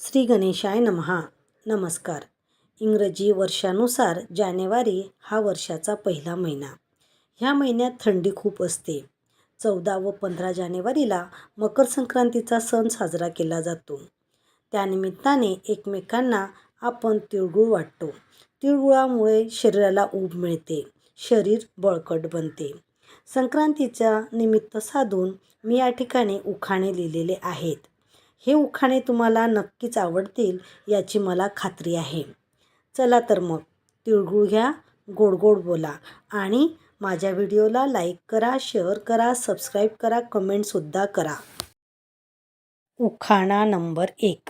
श्री गणेशाय नमहा. नमस्कार. इंग्रजी वर्षानुसार जानेवारी हा वर्षाचा पहिला महिना. ह्या महिन्यात थंडी खूप असते. चौदा व पंधरा जानेवारीला मकर संक्रांतीचा सण साजरा केला जातो. त्यानिमित्ताने एकमेकांना आपण तिळगुळ वाटतो. तिळगुळामुळे शरीराला ऊब मिळते. शरीर बळकट बनते. संक्रांतीच्या निमित्त साधून मी या ठिकाणी उखाणे लिहिलेले आहेत. हे उखाणे तुम्हाला नक्कीच आवडतील याची मला खात्री आहे. चला तर मग तिळगुळ घ्या गोड गोड बोला आणि माझ्या व्हिडिओला लाईक करा शेअर करा सबस्क्राईब करा कमेंटसुद्धा करा. उखाणा नंबर एक.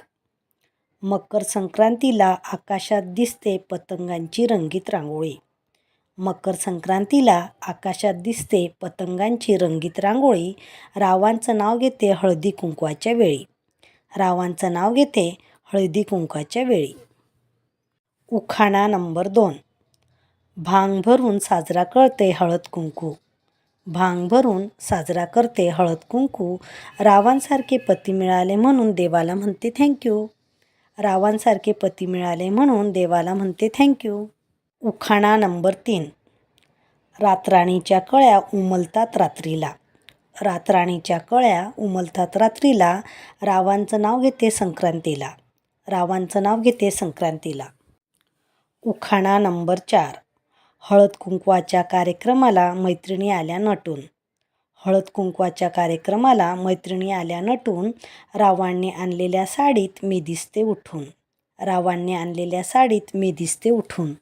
मकर संक्रांतीला आकाशात दिसते पतंगांची रंगीत रांगोळी. मकर संक्रांतीला आकाशात दिसते पतंगांची रंगीत रांगोळी. रावांचं नाव घेते हळदी कुंकवाच्या वेळी. रावांचं नाव घेते हळदी कुंकाच्या वेळी. उखाणा नंबर दोन. भांग भरून साजरा करते हळद कुंकू. भांग भरून साजरा करते हळद कुंकू. रावांसारखे पती मिळाले म्हणून देवाला म्हणते थँक्यू रावांसारखे पती मिळाले म्हणून देवाला म्हणते थँक्यू उखाणा नंबर तीन. रातराणीच्या कळ्या उमलतात रात्रीला. रातराणीच्या कळ्या उमलतात रात्रीला. रावांचं नाव घेते संक्रांतीला. रावांचं नाव घेते संक्रांतीला. उखाणा नंबर चार. हळद कुंकवाच्या कार्यक्रमाला मैत्रिणी आल्या नटून. हळद कुंकवाच्या कार्यक्रमाला मैत्रिणी आल्या नटून रावांनी आणलेल्या साडीत मी दिसते उठून. रावांनी आणलेल्या साडीत मी दिसते उठून.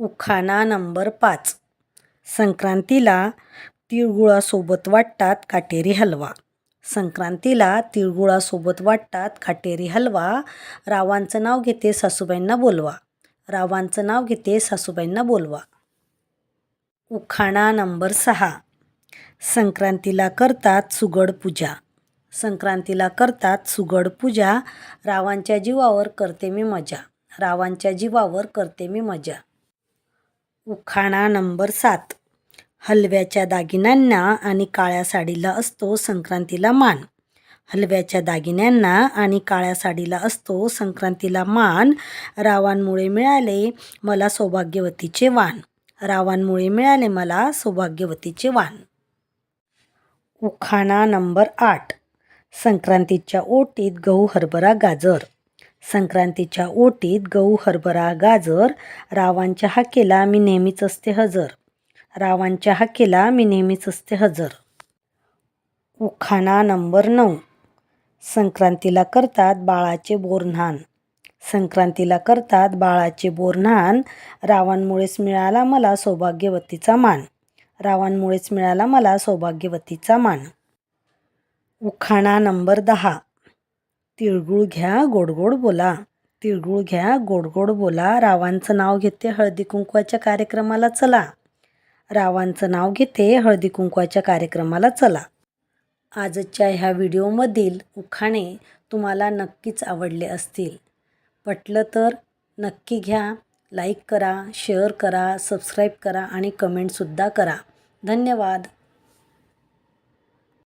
उखाणा नंबर पाच. संक्रांतीला तिळगुळासोबत वाटतात काटेरी हलवा. संक्रांतीला तिळगुळासोबत वाटतात काटेरी हलवा. रावांचं नाव घेते सासूबाईंना बोलवा. रावांचं नाव घेते सासूबाईंना बोलवा. उखाणा नंबर सहा. संक्रांतीला करतात सुगड पूजा. संक्रांतीला करतात सुगड पूजा. रावांच्या जीवावर करते मी मजा. रावांच्या जीवावर करते मी मजा. उखाणा नंबर सात. हलव्याच्या दागिन्यांना आणि काळ्या साडीला असतो संक्रांतीला मान. हलव्याच्या दागिन्यांना आणि काळ्या साडीला असतो संक्रांतीला मान. रावांमुळे मिळाले मला सौभाग्यवतीचे वाण. रावांमुळे मिळाले मला सौभाग्यवतीचे वाण. उखाणा नंबर आठ. संक्रांतीच्या ओटीत गहू हरभरा गाजर. संक्रांतीच्या ओटीत गहू हरभरा गाजर. रावांच्या हाकेला मी नेहमीच असते हजर. रावांच्या हाकेला मी नेहमीच असते हजर. उखाणा नंबर नऊ. संक्रांतीला करतात बाळाचे बोरन्हाण संक्रांतीला करतात बाळाचे बोरन्हाण रावांमुळेच मिळाला मला सौभाग्यवतीचा मान. रावांमुळेच मिळाला मला सौभाग्यवतीचा मान. उखाणा नंबर दहा. तिळगुळ घ्या गोडगोड बोला. तिळगुळ घ्या गोडगोड बोला. रावांचं नाव घेते हळदी कुंकवाच्या कार्यक्रमाला चला. रावांचं नाव घेते हळदी कुंकवाच्या कार्यक्रमाला चला. आजच्या ह्या व्हिडिओमधील उखाणे तुम्हाला नक्कीच आवडले असतील. पटलं तर नक्की घ्या लाईक करा शेअर करा सबस्क्राईब करा आणि कमेंटसुद्धा करा. धन्यवाद.